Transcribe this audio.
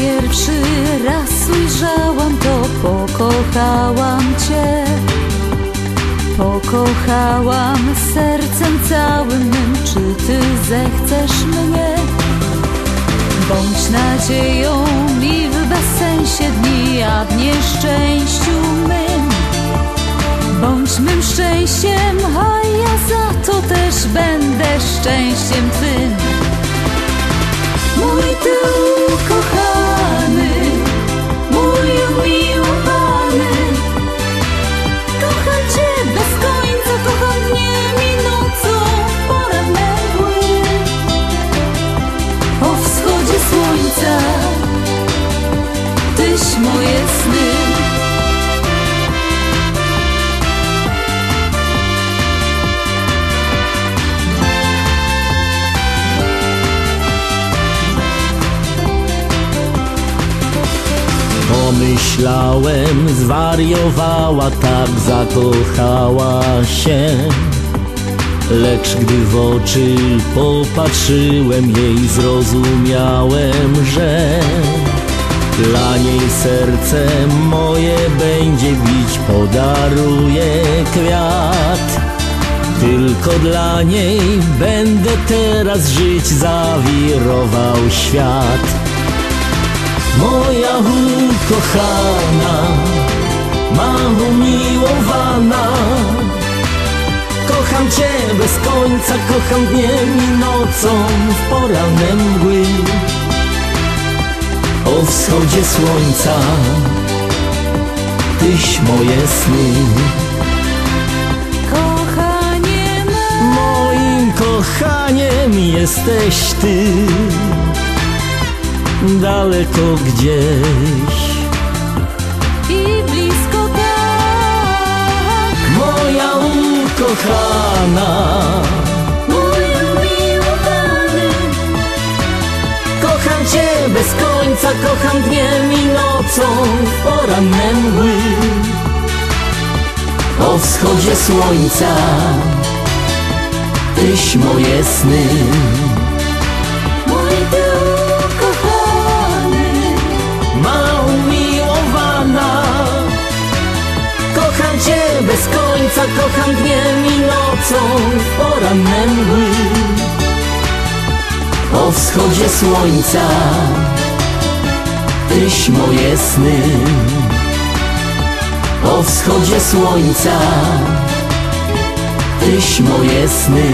pierwszy raz ujrzałam to, pokochałam Cię. Pokochałam sercem całym czy Ty zechcesz mnie? Bądź nadzieją mi w bezsensie dni, a w nieszczęściu mym. Bądź mym szczęściem, a ja za to też będę szczęściem Twym. Tyś moje sny. Pomyślałem, zwariowała, tak zakochała się Lecz gdy w oczy popatrzyłem jej, zrozumiałem, że Dla niej serce moje będzie bić, podaruję kwiat. Tylko dla niej będę teraz żyć, zawirował świat. Moja ukochana, ma umiłowana. Kocham Cię bez końca, kocham dniem i nocą w poranne mgły O wschodzie słońca, Tyś moje sny. Kochanie me, Moim kochaniem jesteś Ty. Daleko gdzieś. I blisko tak. Moja ukochana kocham dniem i nocą w poranne mgły O wschodzie słońca Tyś moje sny. Mój ty ukochany, Ma umiłowana Kocham Cię bez końca, kocham dniem i nocą w poranne mgły O wschodzie słońca Tyś moje sny. O wschodzie słońca. Tyś moje sny